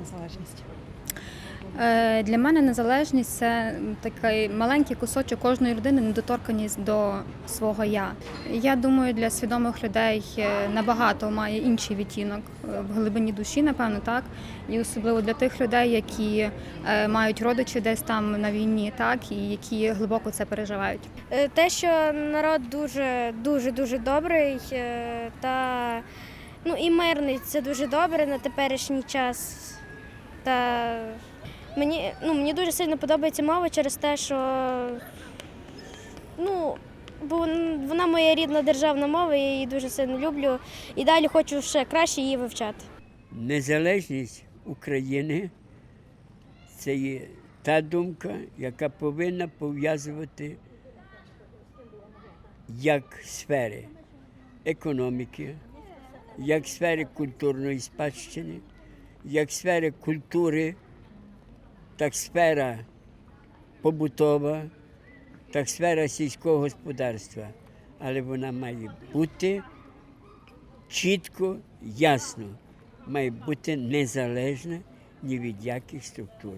незалежність? Е, Для мене незалежність це такий маленький кусочок кожної людини, недоторканість до свого я. Я думаю, для свідомих людей е, набагато має інший відтінок е, в глибині душі, напевно, так. І особливо для тих людей, які мають родичі десь там на війні, так і які глибоко це переживають. Те, що народ дуже дуже дуже добрий та ну і мирний, це дуже добре на теперішній час. Та мені, ну, мені дуже сильно подобається мова через те, що ну, бо вона моя рідна державна мова, я її дуже сильно люблю. І далі хочу ще краще її вивчати. Незалежність України це є та думка, яка повинна пов'язувати як сфери економіки, як сфери культурної спадщини, як сфери культури, так сфера побутова, так сфера сільського господарства. Але вона має бути чітко, ясно, має бути незалежна ні від яких структур.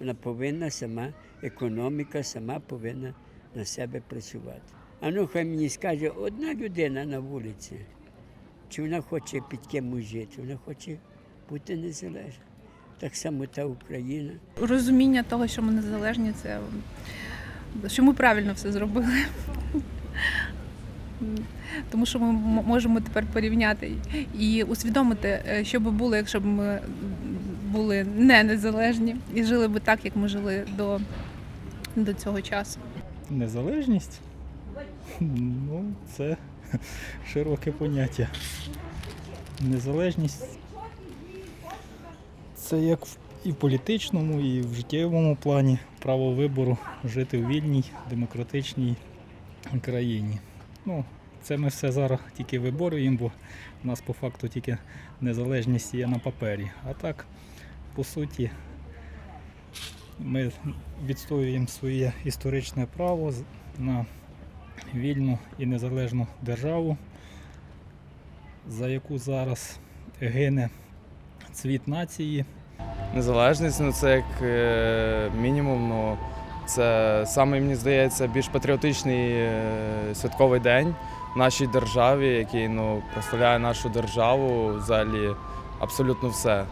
Вона повинна сама, економіка сама повинна на себе працювати. А ну хай мені скаже одна людина на вулиці, чи вона хоче під кимось жити, вона хоче бути незалежна. Так само та Україна. розуміння того, що ми незалежні, це що ми правильно все зробили. Тому що ми можемо тепер порівняти і усвідомити, е, що би було, якщо б ми були не незалежні і жили б так, як ми жили до, до цього часу. Незалежність? Ну, це широке поняття. Незалежність це як і в політичному, і в життєвому плані право вибору жити в вільній, демократичній країні. Ну, це ми все зараз тільки виборюємо, бо в нас по факту тільки незалежність є на папері. А так, по суті, ми відстоюємо своє історичне право на вільну і незалежну державу, за яку зараз гине цвіт нації. Незалежність ну це як е, мінімум. Ну це саме мені здається більш патріотичний е, святковий день в нашій державі, який ну представляє нашу державу взагалі абсолютно все.